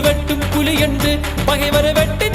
வெட்டும் புலி என்று பகைவரை வெட்டி